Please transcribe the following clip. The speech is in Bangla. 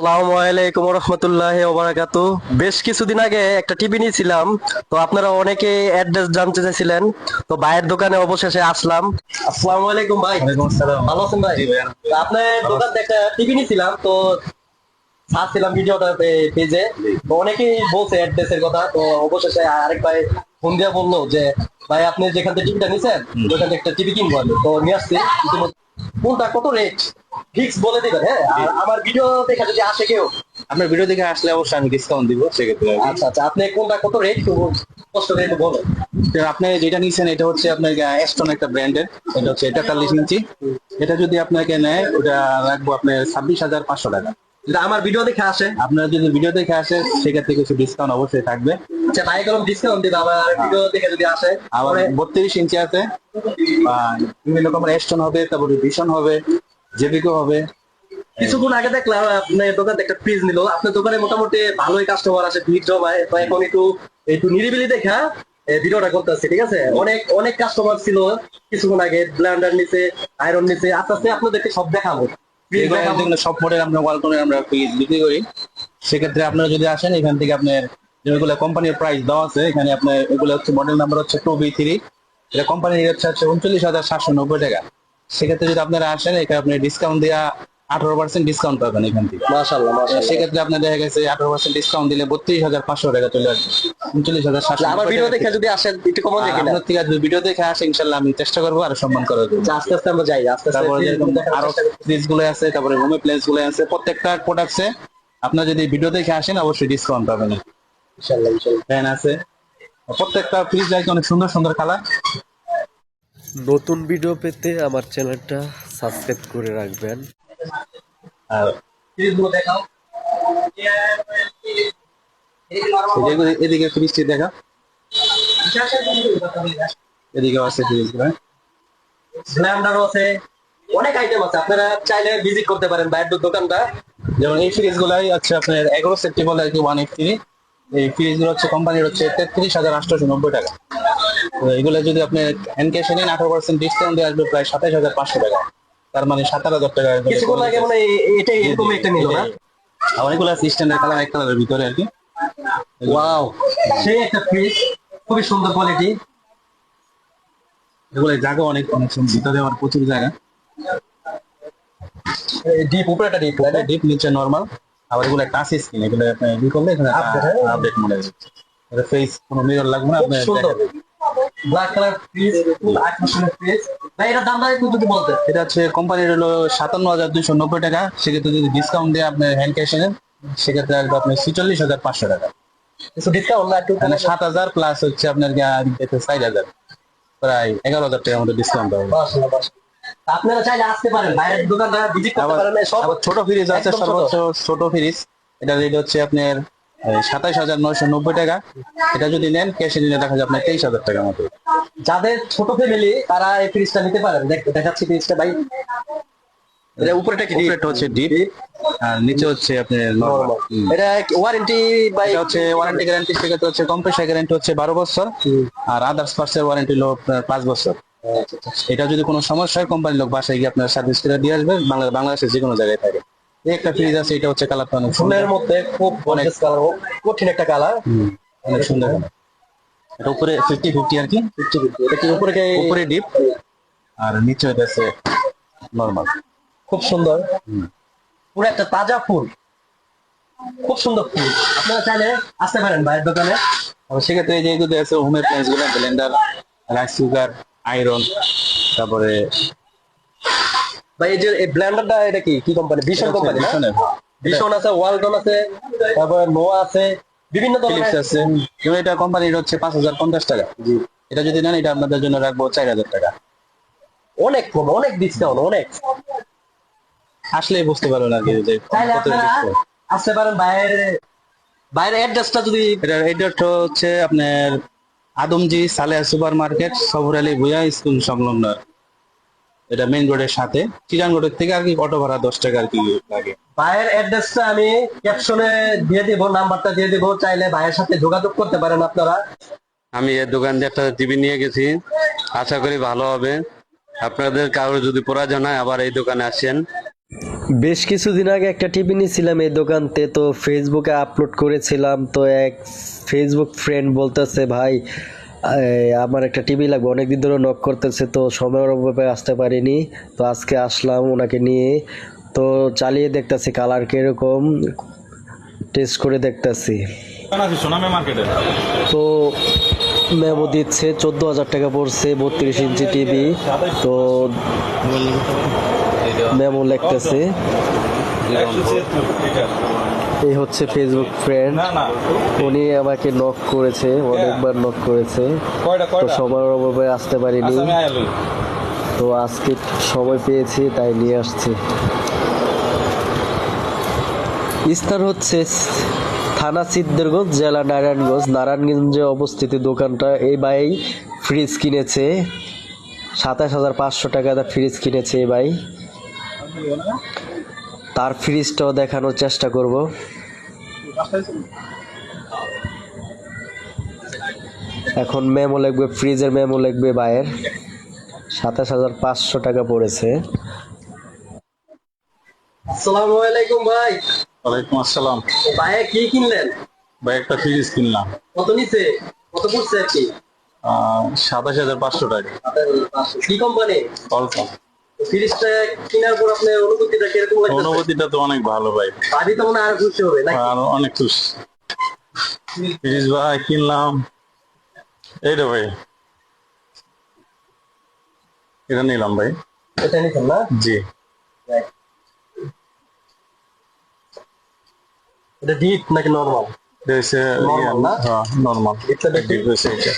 আসসালামু আলাইকুম রহমতুল্লাহ ওবারাকাত। বেশ কিছুদিন আগে একটা টিভি নিয়েছিলাম তো আপনারা অনেকে অ্যাড্রেস জানতে চাইছিলেন তো ভাইয়ের দোকানে অবশেষে আসলাম। আসসালামু আলাইকুম ভাই। ভালো আছেন ভাই? আপনার দোকান থেকে টিভি নিয়েছিলাম তো ছাড়ছিলাম ভিডিওটা পেজে। তো অনেকেই বলছে অ্যাড্রেসের কথা তো অবশেষে আরেক ভাই ফোন দিয়ে বলল যে ভাই আপনি যেখান থেকে টিভিটা নিছেন ওইখান থেকে একটা টিভি কিনবো তো নিয়ে আসছি। কোনটা? কত রেট? ফিক্স বলে দিবেন হ্যাঁ? আর আমার ভিডিও দেখে যদি আসে কেউ। আপনার ভিডিও দেখে আসলে অবশ্যই আমি ডিসকাউন্ট দিব সেক্ষেত্রে আচ্ছা আচ্ছা আপনি কোনটা কত রেট কষ্ট করে একটু বলেন? আপনি যেটা নিয়েছেন এটা হচ্ছে আপনার এস্টন একটা ব্র্যান্ডের এটা হচ্ছে এটা তেতাল্লিশ ইঞ্চি। এটা যদি আপনাকে নেয় ওটা রাখব আপনার ছাব্বিশ হাজার পাঁচশো টাকা। যদি আমার ভিডিও দেখে আসে? আপনার যদি ভিডিও দেখে আসে সেক্ষেত্রে কিছু ডিসকাউন্ট অবশ্যই থাকবে। আচ্ছা ভাই কোনো ডিসকাউন্ট দিবে আমার ভিডিও দেখে যদি আসে আবার বত্রিশ ইঞ্চি আছে। বিভিন্ন রকমের এস্টন হবে তারপরে ভীষণ হবে। জেবিকো হবে। কিছুক্ষণ আগে দেখলাম আপনার দোকান একটা ফ্রিজ নিল। আপনার দোকানে মোটামুটি ভালোই কাস্টমার আসে ভিড় জমায়। তো এখন একটু একটু নিরিবিলি দেখা ভিডিওটা করতেছি ঠিক আছে? অনেক অনেক কাস্টমার ছিল কিছুক্ষণ আগে ব্লেন্ডার নিচে আয়রন নিচে আস্তে আস্তে আপনাদেরকে সব দেখাবো। সব মডেল আমরা ওয়ালটনের আমরা ফ্রিজ বিক্রি করি। সেক্ষেত্রে আপনারা যদি আসেন এখান থেকে আপনার যেগুলো কোম্পানির প্রাইস দেওয়া আছে এখানে আপনার এগুলো হচ্ছে মডেল নাম্বার হচ্ছে টু বি থ্রি এটা কোম্পানির হচ্ছে হচ্ছে উনচল্লিশ হাজার সাতশো নব্বই টাকা। সেক্ষেত্রে যদি আপনারা আসেন এখানে আপনি ডিসকাউন্ট দেওয়া আঠারো পার্সেন্ট ডিসকাউন্ট পাবেন এখান থেকে। সেক্ষেত্রে আপনার দেখা গেছে আঠারো পার্সেন্ট ডিসকাউন্ট দিলে বত্রিশ হাজার পাঁচশো টাকা চলে আসবে। উনচল্লিশ হাজার সাতশো আমার ভিডিও দেখে যদি আসেন একটু কমন দেখে আপনার থেকে যদি ভিডিও দেখে আসে ইনশাল্লাহ আমি চেষ্টা করব আর সম্মান করার জন্য। আস্তে আস্তে আমরা যাই আস্তে আস্তে আরও। ফ্রিজগুলো আছে তারপরে হোমে প্লেসগুলো আছে। প্রত্যেকটা প্রোডাক্টসে আপনার যদি ভিডিও দেখে আসেন অবশ্যই ডিসকাউন্ট পাবেন। ইনশাআল্লাহ ইনশাআল্লাহ। ফ্যান আছে। প্রত্যেকটা ফ্রিজ আছে অনেক সুন্দর সুন্দর কালার নতুন ভিডিও পেতে আমার চ্যানেলটা সাবস্ক্রাইব করে রাখবেন। আর এদিকে ফ্রিজটি দেখা। এদিকে আছে ফ্রিজগুলো ব্লেন্ডারও আছে। অনেক আইটেম আছে। আপনারা চাইলে ভিজিট করতে পারেন বাইরের দোকানটা। যেমন এই ফ্রিজ গুলাই আছে আপনার এগারো সেফটি বলে আর কি ওয়ান এইট থ্রি এই ফ্রিজগুলো হচ্ছে কোম্পানির হচ্ছে তেত্রিশ হাজার আটশো নব্বই টাকা। এগুলো যদি আপনি হ্যান্ড ক্যাশে নেন আঠারো পার্সেন্ট ডিসকাউন্ট দিয়ে আসবে প্রায় সাতাশ হাজার পাঁচশো টাকা। তার মানে সাতাশ হাজার টাকা কিছুক্ষণ আগে মানে এটাই এরকম একটা নিল না? অনেকগুলো আছে স্ট্যান্ডার্ড কালার এক কালারের ভিতরে আর কি। ওয়াও সেই একটা ফ্রিজ খুবই সুন্দর কোয়ালিটি এগুলো জায়গা অনেক অনেক সুন্দর ভিতরে আমার প্রচুর জায়গা। ডিপ উপরেটা ডিপ এটা ডিপ নিচে নরমাল আবার এগুলো একটা টাচ স্ক্রিন এগুলো আপনি ই করলে এখানে? আপডেট মনে এটা ফেস কোনো মিরর লাগবে না আপনি ব্ল্যাক কালার ফ্রিজ খুব আকর্ষণীয় ফ্রিজ ভাই এটার দামটা একটু যদি বলতে? এটা হচ্ছে কোম্পানির হলো সাতান্ন হাজার দুইশো নব্বই টাকা। সেক্ষেত্রে যদি ডিসকাউন্ট দিয়ে আপনি হ্যান্ড ক্যাশে নেন সেক্ষেত্রে আসবে আপনার ছিচল্লিশ হাজার পাঁচশো টাকা। কিছু ডিসকাউন্ট না একটু মানে সাত হাজার প্লাস হচ্ছে আপনার চার হাজার। প্রায় এগারো হাজার টাকার মতো ডিসকাউন্ট। আপনারা চাইলে আসতে পারেন। বাইরের দোকানটা ভিজিট করতে পারেন। ছোট ফ্রিজ আছে সর্বোচ্চ ছোট ফ্রিজ এটা রেট হচ্ছে আপনার সাতাইশ হাজার নয়শো নব্বই টাকা। এটা যদি নেন ক্যাশে নিলে দেখা যায় আপনার তেইশ হাজার টাকার মতো। যাদের ছোট ফ্যামিলি তারা এই ফ্রিজটা নিতে পারেন দেখাচ্ছি ফ্রিজটা ভাই। এটা উপরেটা কি? উপরেটা হচ্ছে ডিপ আর নিচে হচ্ছে নরমাল এটা ওয়ারেন্টি বাই এটা হচ্ছে ওয়ারেন্টি গ্যারান্টি সেক্ষেত্রে হচ্ছে কম্প্রেসার গ্যারান্টি হচ্ছে বারো বছর আর আদার্স পার্টসের ওয়ারেন্টি হলো আপনার পাঁচ বছর। এটা যদি কোনো সমস্যা হয় কোম্পানির লোক বাসায় গিয়ে আপনার সার্ভিস করে দিয়ে আসবে। বাংলা বাংলাদেশের যে কোনো জায়গায় থাকে। এই একটা ফ্রিজ আছে এটা হচ্ছে কালারটা অনেক ফুলের মধ্যে খুব গর্জিয়াস কালার কঠিন একটা কালার অনেক সুন্দর এটা উপরে ফিফটি ফিফটি আর কি? এটা কি উপরে উপরে ডিপ আর নিচে এটা আছে নর্মাল খুব সুন্দর। পুরো একটা তাজা ফুল। খুব সুন্দর ফুল। আপনারা চাইলে আসতে পারেন বাইরের দোকানে। সেক্ষেত্রে এই যে এগুলো আছে হোম অ্যাপ্লায়েন্সগুলো ব্লেন্ডার রাইস কুকার আয়রন তারপরে ভাই এই যে এই ব্লেন্ডারটা এটা কি? কি কোম্পানি ভীষণ কোম্পানি না। ভীষণ আছে ওয়ালটন আছে তারপরে নোয়া আছে বিভিন্ন ধরনের আছে। যেমন এটা কোম্পানির হচ্ছে পাঁচ হাজার পঞ্চাশ টাকা। এটা যদি নেন এটা আপনাদের জন্য রাখব চার হাজার টাকা। অনেক কম অনেক ডিসকাউন্ট অনেক। আসলেই বুঝতে আর কি যে কত আসতে পারেন বাইরে। বাইরের অ্যাড্রেসটা যদি এটা এটা হচ্ছে আপনার আদমজি সালেহা সুপার মার্কেট সবর আলী ভুয়া স্কুল সংলগ্ন। এটা মেইন রোডের সাথে। চিরান রোডের থেকে আর কি অটো ভাড়া দশ টাকা আর কি লাগে। ভাইয়ের অ্যাড্রেসটা আমি ক্যাপশনে দিয়ে দিব নাম্বারটা দিয়ে দিব চাইলে ভাইয়ের সাথে যোগাযোগ করতে পারেন আপনারা। আমি এর দোকান দিয়ে একটা টিভি নিয়ে গেছি। আশা করি ভালো হবে। আপনাদের কারোর যদি প্রয়োজন হয় আবার এই দোকানে আসেন। বেশ কিছুদিন আগে একটা টিভি নিয়েছিলাম এই দোকানতে তো ফেসবুকে আপলোড করেছিলাম তো এক ফেসবুক ফ্রেন্ড বলতেছে ভাই আমার একটা টিভি লাগবে অনেকদিন ধরে নক করতেছে তো সময়ের অভাবে আসতে পারিনি। তো আজকে আসলাম ওনাকে নিয়ে তো চালিয়ে দেখতেছি কালার কীরকম টেস্ট করে দেখতেছি। তো মেমো দিচ্ছে চোদ্দ হাজার টাকা পড়ছে বত্রিশ ইঞ্চি টিভি তো মেমো লিখতেছে। এই হচ্ছে ফেসবুক ফ্রেন্ড উনি আমাকে নক করেছে অনেকবার নক করেছে। তো সময়ের অভাবে আসতে পারিনি। তো আজকে সময় পেয়েছি তাই নিয়ে আসছি। স্থান হচ্ছে থানা সিদ্ধেরগঞ্জ জেলা নারায়ণগঞ্জ। নারায়ণগঞ্জে অবস্থিত দোকানটা এই ভাই ফ্রিজ কিনেছে। সাতাশ হাজার পাঁচশো টাকা ফ্রিজ কিনেছে এই ভাই। তার ফ্রিজটাও দেখানোর চেষ্টা করব। এখন মেমো লাগবে ফ্রিজের মেমো লাগবে ভাইয়ের। সাতাশ হাজার পাঁচশো টাকা পড়েছে। আসসালামু আলাইকুম ভাই। ওয়ালাইকুম আসসালাম। ভাইয়া কি কিনলেন? ভাই একটা ফ্রিজ কিনলাম। কত নিছে? কত পড়ছে আর কি? সাতাশ হাজার পাঁচশো টাকা। কি কোম্পানি অল্প ফ্রিজটা কেনার পর আপনার অনুভূতিটা কীরকম লাগছে অনুভূতিটা তো অনেক ভালো ভাই। ভাবি তো মনে আরও খুশি হবে নাকি? আর অনেক খুশি। ফ্রিজ ভাই কিনলাম। এইটা ভাই। এটা নিলাম ভাই। এটা নিছেন না? জি। এটা ডিপ নাকি নরমাল? এটা হচ্ছে না? হ্যাঁ নর্মাল। এটা দেখি। হচ্ছে এটা।